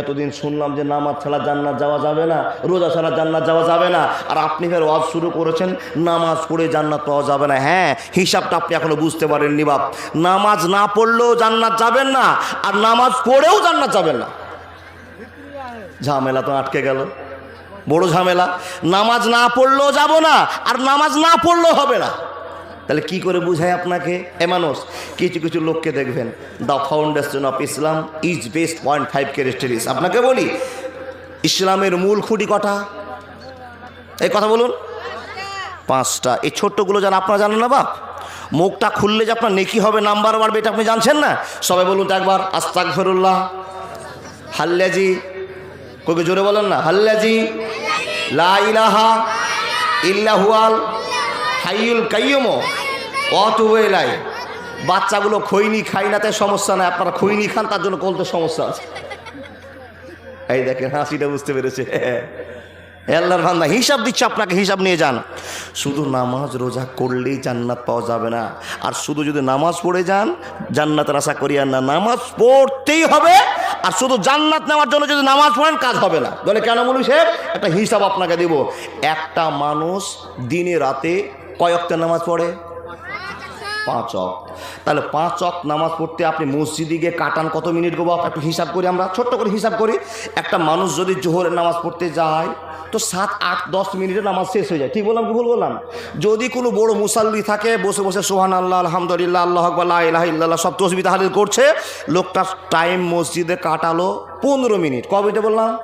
এতদিন শুনলাম যে নামাজ ছাড়া জান্নাত যাওয়া যাবে না, রোজা ছাড়া জান্নাত যাওয়া যাবে না, আর আপনি ফের ওয়াজ শুরু করেছেন, নামাজ পড়ে জান্নাত পাওয়া যাবে না। হ্যাঁ হিসাবটা আপনি এখনও বুঝতে পারেননি বাপ। নামাজ না পড়লেও জান্নাত যাবেন না, আর নামাজ পড়েও জান্নাত যাবেন না। ঝামেলা তো আটকে গেল। বড় ঝামেলা। নামাজ না পড়লেও যাব না, আর নামাজ না পড়লেও হবে না। তাহলে কি করে বুঝায় আপনাকে? এ মানুষ, কিছু কিছু লোককে দেখবেন। The foundation of Islam is best point five characteristics আপনাকে বলি, ইসলামের মূল খুঁটি কটা? এই কথা বলুন। পাঁচটা। এই ছোট্টগুলো জান আপনারা জানেন না বাপ, মুখটা খুললে যে আপনার নেকি হবে, নাম্বার বাড়বে এটা আপনি জানছেন না? সবাই বলুন তো একবার আস্তাক ফেরুল্লাহ হাল্লাজি, কবি জোরে বলেন না, হাল্লাজি, লা ইলাহা ইল্লাহুয়াল হাইয়ুল কাইয়ুম। অতুবেলাই বাচ্চাগুলো খৈনি খাই না তাই সমস্যা নাই। আপনারা খৈনি খান, তার জন্য কলতে সমস্যা আছে। এই দেখেন, হাসিটা বুঝতে পেরেছে। আল্লাহর বান্দা, হিসাব দিচ্ছে আপনাকে, হিসাব নিয়ে যান। শুধু নামাজ রোজা করলেই জান্নাত পাওয়া যাবে না। আর শুধু যদি নামাজ পড়ে যান, জান্নাতের আশা করি আর না, নামাজ পড়তেই হবে। আর শুধু জান্নাত নেওয়ার জন্য যদি নামাজ পড়েন, কাজ হবে না। বলে কেন বলি সাহেব একটা হিসাব আপনাকে দিব। একটা মানুষ দিনে রাতে কয়েকটা নামাজ পড়ে? পাঁচ অক তাহলে পাঁচ অক নামাজ পড়তে আপনি মসজিদে গিয়ে কাটান কত মিনিট গো বাপ? একটু হিসাব করি আমরা, ছোট্ট করে হিসাব করি। একটা মানুষ যদি জোহরের নামাজ পড়তে যায়, তো সাত, আট, দশ মিনিটে নামাজ শেষ হয়ে যায়। ঠিক বললাম কি ভুল বললাম? যদি কোনো বড় মুসাল্লি থাকে, বসে বসে সোহান আল্লাহ, আলহামদুলিল্লাহ, আল্লাহ আকবর ইলাহ ইল্লাল্লাহ, সব তসবি তাহালিল করছে, লোকটা টাইম মসজিদে কাটালো পনেরো মিনিট। কবে বললাম?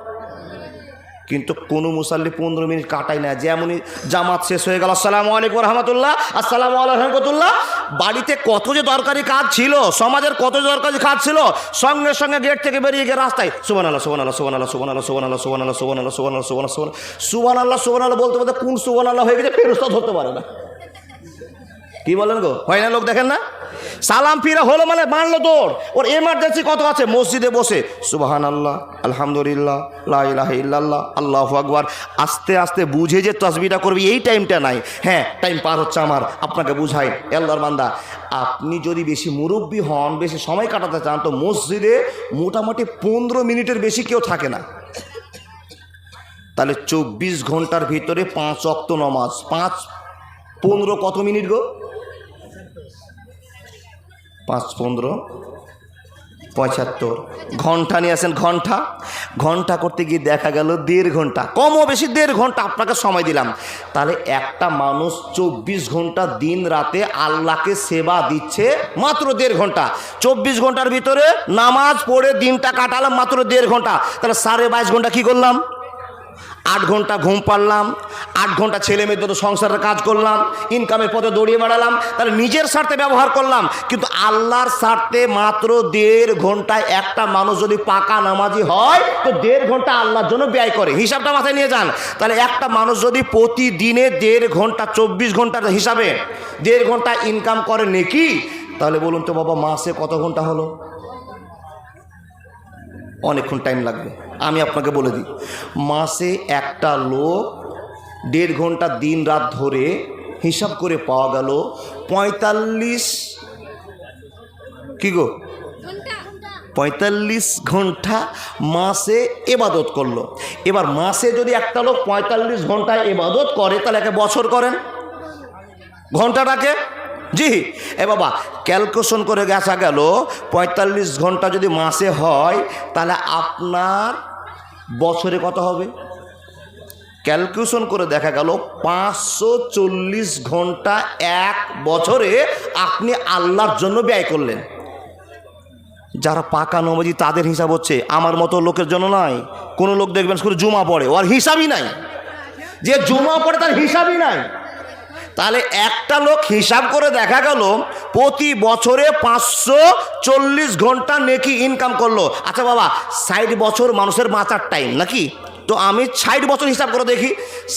কিন্তু কোনো মুসাল্লি পনেরো মিনিট কাটায় না যেমনই জামাত শেষ হয়ে গেল আসসালামু আলাইকুম রহমতুল্লাহ আসসালামু আলাইকুম রহমতুল্লাহ বাড়িতে কত যে দরকারি কাজ ছিল সমাজের কত যে দরকারি কাজ ছিল সঙ্গে সঙ্গে গেট থেকে বেরিয়ে গিয়ে রাস্তায় সুবান আল্লাহ সুবান আল্লাহ সুবান আল্লাহ সুবান আল্লাহ সুবান আল্লাহ সুবান আল্লাহ সুবান আল্লাহ সুবান আল্লাহ সুবান সুবান সুবান আল্লাহ সুবান আল্লাহ বলতে বলতে কোন সুবান আল্লাহ হয়ে গেছে ফেরস্তা ধরতে পারে না কি বলেন গো হয় না লোক দেখেন না সালাম ফিরা হলো মানে মানলো দৌড়। ওর এমার্জেন্সি কত আছে? মসজিদে বসে সুবাহান আল্লাহ আলহামদুলিল্লাহ, লা ইলাহা ইল্লাল্লাহ, আল্লাহু আকবার। আস্তে আস্তে বুঝে যে তসবিটা করবি, এই টাইমটা নাই। হ্যাঁ টাইম পার হচ্ছে আমার, আপনাকে বুঝাই আল্লাহর বান্দা, আপনি যদি বেশি মুরব্বী হন, বেশি সময় কাটাতে চান, তো মসজিদে মোটামুটি পনেরো মিনিটের বেশি কেউ থাকে না। তাহলে চব্বিশ ঘণ্টার ভিতরে পাঁচ অক্ত নমাজ, পাঁচ, পনেরো কত মিনিট গো? পাঁচ পনেরো, পঁচাত্তর। ঘণ্টা নিয়ে আসেন, ঘণ্টা। ঘণ্টা করতে গিয়ে দেখা গেল দেড় ঘণ্টা। কমও বেশি দেড় ঘণ্টা, আপনাকে সময় দিলাম। তাহলে একটা মানুষ চব্বিশ ঘণ্টা দিন রাতে আল্লাহকে সেবা দিচ্ছে মাত্র দেড় ঘণ্টা। চব্বিশ ঘণ্টার ভিতরে নামাজ পড়ে দিনটা কাটালাম মাত্র দেড় ঘণ্টা। তাহলে সাড়ে বাইশ ঘণ্টা কি করলাম? আট ঘণ্টা ঘুম পারলাম আট ঘণ্টা ছেলে মেয়েদের তো সংসারের কাজ করলাম ইনকামের পথে দৌড়িয়ে বেড়ালাম, তাহলে নিজের স্বার্থে ব্যবহার করলাম। কিন্তু আল্লাহর স্বার্থে মাত্র দেড় ঘন্টায় একটা মানুষ যদি পাকা নামাজি হয়, তো দেড় ঘণ্টা আল্লাহর জন্য ব্যয় করে। হিসাবটা মাথায় নিয়ে যান। তাহলে একটা মানুষ যদি প্রতিদিনে দেড় ঘণ্টা, চব্বিশ ঘণ্টার হিসাবে দেড় ঘণ্টা ইনকাম করে নেকি, তাহলে বলুন তো বাবা, মাসে কত ঘণ্টা হলো? অনেকক্ষণ টাইম লাগবে। আমি আপনাকে বলে দিই মাসে একটা লোক দেড় ঘণ্টা দিন রাত ধরে হিসাব করে পাওয়া গেল পঁয়তাল্লিশ কি গো? পঁয়তাল্লিশ ঘণ্টা মাসে এবাদত করল। এবার মাসে যদি একটা লোক পঁয়তাল্লিশ ঘণ্টা এবাদত করে তাহলে একে বছর করেন। ঘন্টাটাকে? জি। এ বাবা ক্যালকুলেশন করে গেছা গেল পঁয়তাল্লিশ ঘণ্টা যদি মাসে হয় তাহলে আপনার বছরে কত হবে? ক্যালকুলেশন করে দেখা গেল পাঁচশো চল্লিশ ঘণ্টা এক বছরে আপনি আল্লাহর জন্য ব্যয় করলেন। যারা পাকা নমাজি তাদের হিসাব হচ্ছে, আমার মতো লোকের জন্য নয় কোনো লোক দেখবেন শুধু জুমা পড়ে, ওর হিসাবই নাই। যে জুমা পড়ে তার হিসাবই নাই। তাহলে একটা লোক হিসাব করে দেখা গেল, প্রতি বছরে পাঁচশো চল্লিশ ঘণ্টা নেকি ইনকাম করল। আচ্ছা বাবা, ষাট বছর মানুষের বাঁচার টাইম নাকি? তো আমি ষাট বছর হিসাব করে দেখি।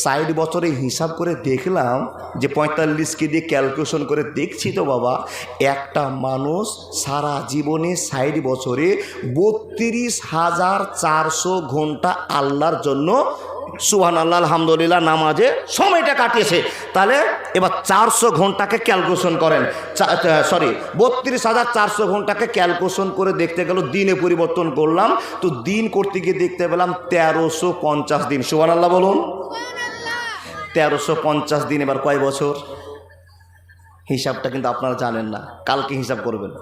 ষাট বছরে হিসাব করে দেখলাম যে পঁয়তাল্লিশকে দিয়ে ক্যালকুলেশন করে দেখছি তো বাবা, একটা মানুষ সারা জীবনে ষাট বছরে বত্রিশ হাজার চারশো ঘণ্টা আল্লাহর জন্য সুহান আল্লাহ আলহামদুলিল্লাহ নামাজে সময়টা কাটিয়েছে। তাহলে এবার চারশো ঘন্টাকে ক্যালকুলেশন করেন। সরি বত্রিশ হাজার চারশো ঘন্টাকে ক্যালকুলেশন করে দেখতে গেল দিনে পরিবর্তন করলাম। তো দিন করতে গিয়ে দেখতে পেলাম তেরোশো পঞ্চাশ দিন। সুবান আল্লাহ বলুন তেরোশো পঞ্চাশ দিন এবার কয় বছর? হিসাবটা কিন্তু আপনারা জানেন না। কালকে হিসাব করবেন।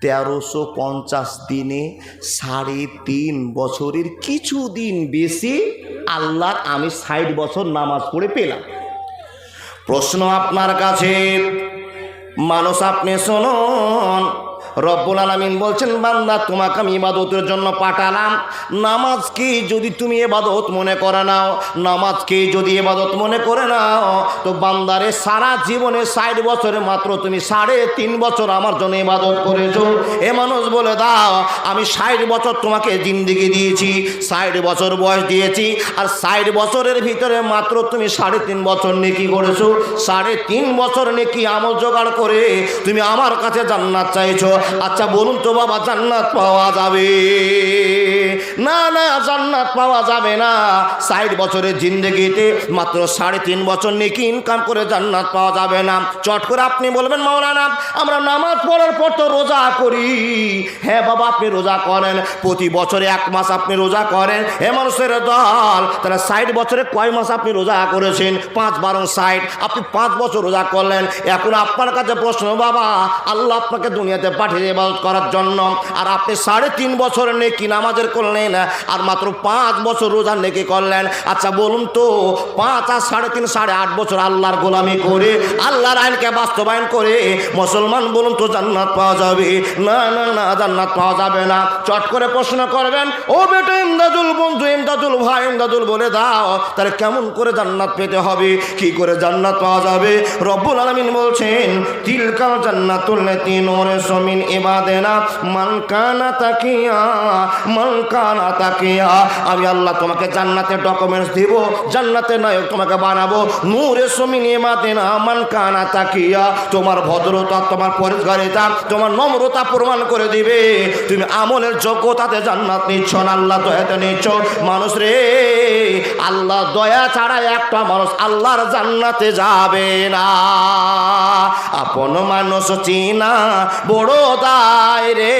তেরোশো পঞ্চাশ দিনে সাড়ে তিন বছরের কিছু দিন বেশি আল্লাহর আমি ষাট বছর নামাজ পড়ে পেলাম। প্রশ্ন আপনার কাছে। মানুষ আপনি শুনুন। রব্বুল আলমিন বলছেন, বান্দা, তোমাকে আমি ইবাদতের জন্য পাঠালাম। নামাজকে যদি তুমি এবাদত মনে করে নাও? নামাজকে যদি এবাদত মনে করে নাও? তো বান্দারে সারা জীবনে ষাট বছরে মাত্র তুমি সাড়ে তিন বছর আমার জন্য ইবাদত করেছ। এ মানুষ বলে, দাও, আমি ষাট বছর তোমাকে জিন্দিগি দিয়েছি, ষাট বছর বয়স দিয়েছি, আর ষাট বছরের ভিতরে মাত্র তুমি সাড়ে তিন বছর নেকি করেছ। সাড়ে তিন বছর নেকি আমল জোগাড় করে তুমি আমার কাছে জান্নাত চাইছো। আচ্ছা বলুন তো বাবা, জান্নাত পাওয়া যাবে? না না, জান্নাত পাওয়া যাবে না। ষাট বছরের জিন্দগিতে মাত্র সাড়ে তিন বছর নেকি ইনকাম করে জান্নাত পাওয়া যাবে না। চট করে আপনি বলবেন, মাওলানা, আমরা নামাজ পড়ার পর তো রোজা করি। হ্যাঁ বাবা, আপনি রোজা করেন। প্রতি বছরে এক মাস আপনি রোজা করেন। হে মানুষের দল, তাহলে ষাট বছরে কয় মাস আপনি রোজা করেছেন? পাঁচ, বারো ষাট। আপনি পাঁচ বছর রোজা করলেন। এখন আপনার কাছে প্রশ্ন, বাবা, আল্লাহ আপনাকে দুনিয়াতে পাঠিয়ে ইবাদত করার জন্য। আর আপনি সাড়ে তিন বছর নেকি নামাজের করলেন, আর মাত্র পাঁচ বছর রোজা নেকি করলেন। আচ্ছা বলুন তো, পাঁচ আর সাড়ে তিন, সাড়ে আট বছর আল্লাহর গোলামি করে, আল্লাহর আইনকে বাস্তবায়ন করে মুসলমান বলুন তো জান্নাত পাওয়া যাবে? না না না, জান্নাত পাওয়া যাবে না। চট করে প্রশ্ন করবেন, ও বেটা ইমদাদুল বন্ধু, ইমদাদুল ভাই, ইমদাদুল বলে দাও, তাহলে কেমন করে জান্নাত পেতে হবে? কি করে জান্নাত পাওয়া যাবে? রব্বুল আলমিন বলছেন, তিলকাল জান্নাতুল তিন ওরে সমিন ইবাদেনা, মান কানা তাকিয়া, মান কানা তাকিয়া। আমি আল্লাহ তোমাকে জান্নাতের ডকুমেন্টস দিব জান্নাতের নায়ক তোমাকে বানাবো। নূরে সমিন ইবাদেনা, মান কানা তাকিয়া। তোমার ভদ্রতা, তোমার পরিষ্কারিতা, তোমার নম্রতা প্রমাণ করে দিবে। তুমি আমলের যোগ্যতাতে জান্নাত নিচ্ছ না, আল্লাহ দয়াতে নিচ্ছ। মানুষ রে, আল্লাহ দয়া ছাড়া একটা মানুষ আল্লাহর জান্নাতে যাবে না। আপন মানুষ চিনা, বড় দায় রে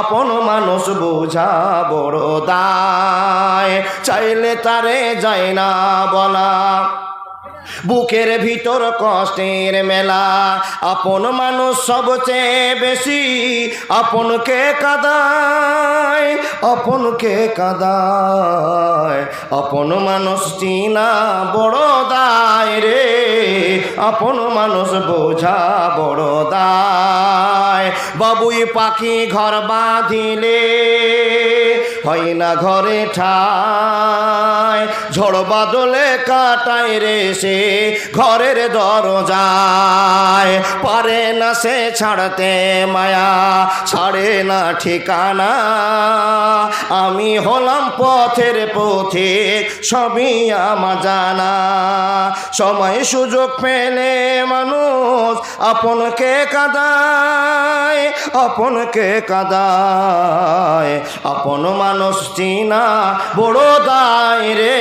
আপন মানুষ বোঝা বড় দায় চাইলে তারে যায় না বলা। বুকের ভিতর কষ্টের মেলা। আপন মানুষ সবচেয়ে বেশি আপনকে কাদায়? আপনকে কাদায়? আপন মানুষ চিনা বড় দায় রে। আপন মানুষ বোঝা বড় দায়। বাবুই পাখি ঘর বাঁধিলে। হয় না ঘরে ঠায়। ঝড় বাদলে কাটায় রে সে ঘরের দরজায়। পারে না সে ছাড়তে মায়া, ছাড়ে না ঠিকানা। আমি হলাম পথের পথে সবই আমার জানা। সময় সুযোগ পেলে মানুষ আপনকে কাদায় আপনকে কাদায়। আপন মানুষ চিনা বড় দায় রে।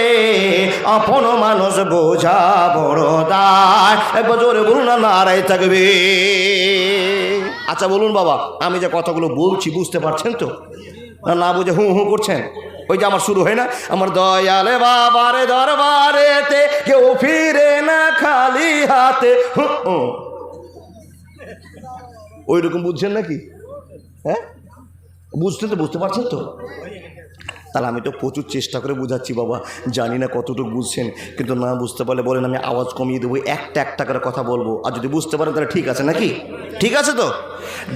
আপন মানুষ বোঝা বড় দায়। একবার জোরে বলুন না নারায় থাকবে আচ্ছা বলুন বাবা আমি যে কথাগুলো বলছি বুঝতে পারছেন তো? না বুঝে হু হু করছেন? ওই যে আমার শুরু হয় না? আমার দয়ালে বাবারে দরবারেতে কেউ ফিরে না খালি হাতে। হু, হু। ওই রকম বুঝছেন নাকি? হ্যাঁ? বুঝতে তো বুঝতে পারছেন তো? তাহলে আমি তো প্রচুর চেষ্টা করে বোঝাচ্ছি, বাবা। জানি না কতটুকু বুঝছেন, কিন্তু না বুঝতে পারলে বলেন, আমি আওয়াজ কমিয়ে দেবো, একটা একটা করে কথা বলব। আর যদি বুঝতে পারেন, তাহলে ঠিক আছে নাকি? ঠিক আছে তো?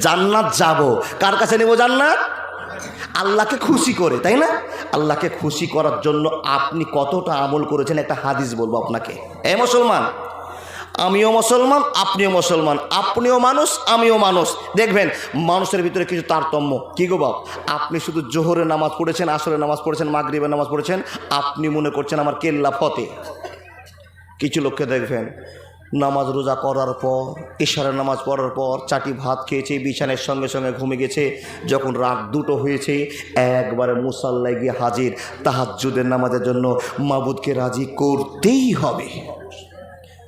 জান্নাত যাব। কার কাছে নেব জান্নাত? আল্লাহকে খুশি করে, তাই না? আল্লাহকে খুশি করার জন্য আপনি কতটা আমল করেছেন, একটা হাদিস বলব আপনাকে। এ মুসলমান আমিও মুসলমান, আপনিও মুসলমান। আপনিও মানুষ, আমিও মানুষ। দেখবেন, মানুষের ভিতরে কিছু তারতম্য। কী গো বাপ? আপনি শুধু জোহরের নামাজ পড়েছেন, আসরের নামাজ পড়েছেন, মাগরিবের নামাজ পড়েছেন, আপনি মনে করছেন আমার কেল্লা ফতে। কিছু লোককে দেখবেন, নামাজ রোজা করার পর, ইশারের নামাজ পড়ার পর, চাটি ভাত খেয়েছে, বিছানের সঙ্গে সঙ্গে ঘুমে গেছে, যখন রাত দুটো হয়েছে, একবারে মুসাল্লায় গিয়ে হাজির। তাহাজ্জুদের নামাজের জন্য মাবুদকে রাজি করতেই হবে।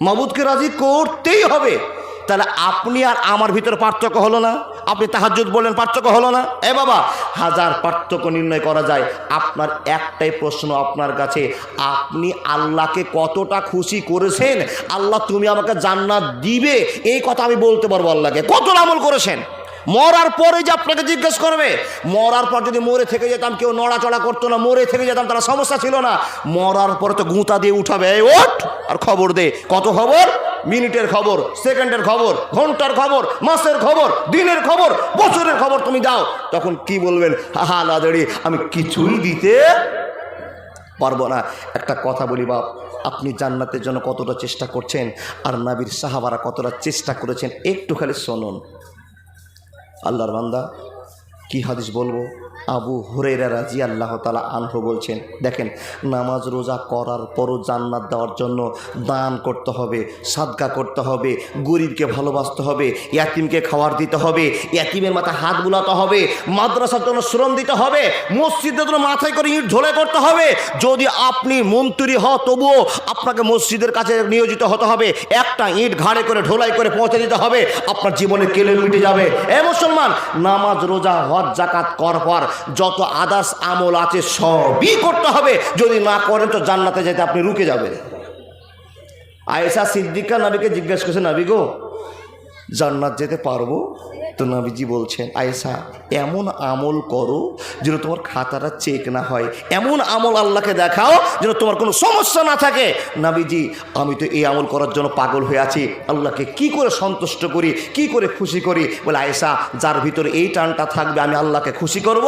মাবুদকে রাজি করতেই হবে। তাহলে আপনি আর আমার ভিতরে পার্থক্য হলো না। আপনি তাহাজুদ বললেন, পার্থক্য হলো না। এ বাবা, হাজার পার্থক্য নির্ণয় করা যায়। আপনার একটাই প্রশ্ন আপনার কাছে। আপনি আল্লাহকে কতটা খুশি করেছেন? আল্লাহ তুমি আমাকে জান্নাত দিবে। এই কথা আমি বলতে পারব আল্লাহকে। কত আমল করেছেন? মরার পরে যে আপনাকে জিজ্ঞেস করবে, মরার পর যদি মরে থেকে যেতাম, কেউ নড়াচড়া করতো না, মরে থেকে যেতাম তারা সমস্যা ছিল না। মরার পরে তো গুঁতা দিয়ে উঠাবে ওঠ আর খবর দে। কত খবর? মিনিটের খবর, সেকেন্ডের খবর, ঘণ্টার খবর, মাসের খবর, দিনের খবর, বছরের খবর তুমি দাও। তখন কি বলবেন? হা লাদড়ি আমি কিছুই দিতে পারব না। একটা কথা বলি বাপ, আপনি জান্নাতের জন্য কতটা চেষ্টা করছেন, আর নাবির সাহাবারা কতটা চেষ্টা করেছেন, একটু খালি শুনুন। আল্লাহর বান্দা কি হাদিস বলব? আবু হুরেরা রাজি আল্লাহ তালা আনহু বলছেন, দেখেন, নামাজ রোজা করার পরও জান্নাত দেওয়ার জন্য দান করতে হবে, সাদকা করতে হবে, গরিবকে ভালোবাসতে হবে, ইয়াতিমকে খাওয়ার দিতে হবে, ইয়াতিমের মাথায় হাত বুলাতে হবে, মাদ্রাসার জন্য শ্রম দিতে হবে, মসজিদের জন্য মাথায় করে ইট ঢোলে করতে হবে, যদি আপনি মন্ত্রী হ তবুও আপনাকে মসজিদের কাছে নিয়োজিত হতে হবে, একটা ইট ঘাড়ে করে, ঢোলাই করে পৌঁছে দিতে হবে, আপনার জীবনে কেলে মিটে যাবে। এ মুসলমান, নামাজ রোজা, হজ জাকাত কর, পর যত আদার্স আমল আছে সবই করতে হবে। যদি না করেন তো জান্নাতে যেতে আপনি রুকে যাবেন। আয়েশা সিদ্দিকা নাবিকে জিজ্ঞেস করছে নাবিগো জান্নাত যেতে পারব? তো নবীজি বলছেন, আয়েশা, এমন আমল করো যেন তোমার খাতাটা চেক না হয়। এমন আমল আল্লাহকে দেখাও যেন তোমার কোনো সমস্যা না থাকে। নাবিজি, আমি তো এই আমল করার জন্য পাগল হয়ে আছি। আল্লাহকে কি করে সন্তুষ্ট করি, কি করে খুশি করি? বলে, আয়েশা, যার ভিতরে এই টানটা থাকবে, আমি আল্লাহকে খুশি করব।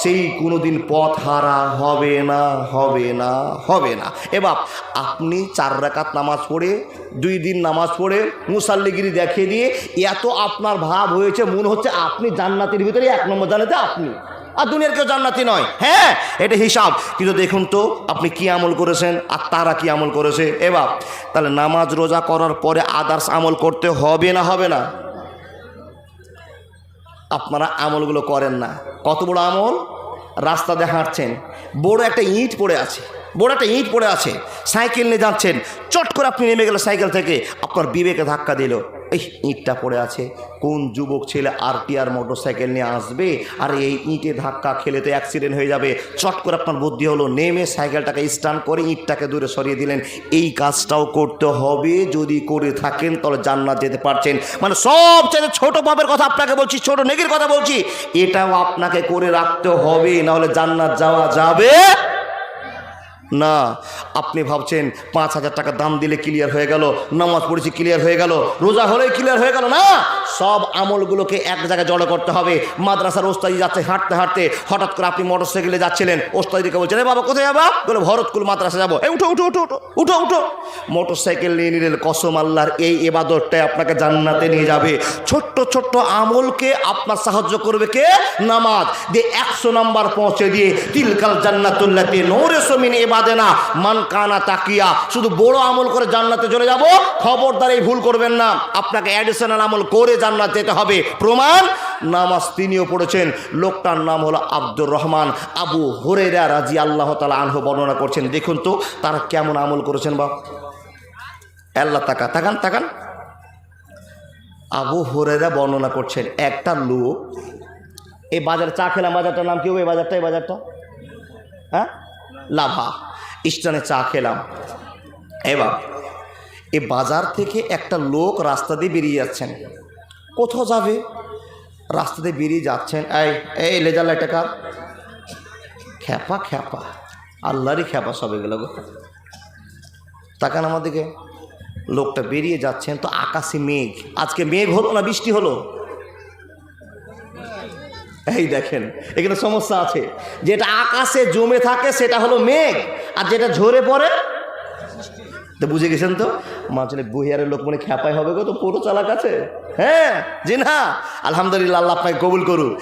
সেই কোনোদিন পথ হারা হবে না হবে না হবে না। এবার আপনি চার রাকাত নামাজ পড়ে, দুই দিন নামাজ পড়ে মুসাল্লিগিরি দেখিয়ে দিয়ে, এত আপনার ভাব হয়েছে মনে হচ্ছে আপনি জান্নাতের ভিতরে এক নম্বর জানাতে আপনি। আর দুনিয়ার কেউ জান্নাতি নয়। হ্যাঁ এটা হিসাব। কিন্তু দেখুন তো, আপনি কি আমল করেছেন আর তারা কি আমল করেছে? এবার, তাহলে নামাজ রোজা করার পরে আদার্স আমল করতে হবে না হবে না? আপনারা আমলগুলো করেন না। কত বড় আমল? রাস্তা দিয়ে হাঁটছেন। বড় একটা ইট পড়ে আছে। বড় একটা ইট পড়ে আছে। সাইকেল নিয়ে যাচ্ছেন। চট করে আপনি নেমে গেলেন সাইকেল থেকে। আপনার বিবেকে ধাক্কা দিল। এই ইটটা পড়ে আছে। কোন যুবক ছেলে আর টি আর মোটর সাইকেল নিয়ে আসবে আর এই ইঁটে ধাক্কা খেলে তো অ্যাক্সিডেন্ট হয়ে যাবে। চট করে আপনার বুদ্ধি হলো, নেমে সাইকেলটাকে স্টান করে ইঁটটাকে দূরে সরিয়ে দিলেন। এই কাজটাও করতে হবে। যদি করে থাকেন তাহলে জান্নাত যেতে পারছেন। মানে সবচেয়ে ছোট পাপের কথা আপনাকে বলছি, ছোট নেগির কথা বলছি। এটাও আপনাকে করে রাখতে হবে, নাহলে জান্নাত যাওয়া যাবে। না, আপনি ভাবছেন পাঁচ হাজার টাকা দাম দিলে ক্লিয়ার হয়ে গেল, নামাজ পড়েছি ক্লিয়ার হয়ে গেল, রোজা হলেই ক্লিয়ার হয়ে গেল, না। সব আমলগুলোকে এক জায়গায় জড়ো করতে হবে, মাদ্রাসার ওস্তাদি যাচ্ছে হাঁটতে হাঁটতে, হঠাৎ করে আপনি মোটর সাইকেলে যাচ্ছিলেন, ওস্তাদিকে বলছেন, "এ বাবা, কোথায় যাবা বলে, ভরতকুল মাদ্রাসা যাব। এই উঠো উঠো উঠো উঠো উঠো উঠো। মোটর সাইকেল নিয়ে নিলেন, কসম আল্লাহর এই এবাদতটাই আপনাকে জান্নাতে নিয়ে যাবে। ছোট্ট ছোট্ট আমলকে আপনার সাহায্য করবে কে? নামাজ। দিয়ে একশো নাম্বার পৌঁছে দিয়ে, তিলকাল জান্নাতুল্লাতে নৌরে সমিন এবাদে না। মান কানা তাকিয়া, শুধু বড় আমল করে জান্নাতে চলে যাব, খবরদার এই ভুল করবেন না। আপনাকে অ্যাডিশনাল আমল করে জান্নাত যেতে হবে। প্রমাণ, নামাজ তিনিও পড়েছেন। লোকটার নাম হলো আব্দুর রহমান। আবু হরেরা রাজি আল্লাহ তালা আনহ বর্ণনা করছেন। দেখুন তো, তারা কেমন আমল করেছেন বা আল্লাহ তাকা তাকান তাকান। আবু হরেরা বর্ণনা করছেন, একটা লোক, এই বাজার চা খেলাম, বাজারটার নাম কি হবে? এই বাজারটা এই বাজারটা? হ্যাঁ? লাভা স্টানে চা খেলাম। এবার, এ বাজার থেকে একটা লোক রাস্তা দিয়ে বেরিয়ে যাচ্ছেন। কোথাও যাবে? রাস্তা দিয়ে বেরিয়ে যাচ্ছেন। এই এই লেজার লাইটা কার? খ্যাপা খ্যাপা। আল্লাহরই খ্যাপা সব এগুলো তাকান আমাদেরকে লোকটা বেরিয়ে যাচ্ছেন, তো আকাশে মেঘ। আজকে মেঘ হলো না বৃষ্টি হলো? এই দেখেন, এখানে সমস্যা আছে। যেটা আকাশে জমে থাকে, সেটা হলো মেঘ, আর যেটা ঝরে পড়ে, তো বুঝে গেছেন তো? মাঝে বহিয়ারের লোক মনে খ্যাপাই হবে গো, তো পুরো চালাক আছে। হ্যাঁ জি না, আলহামদুলিল্লাহ, আল্লাহ আপনাকে কবুল করুক।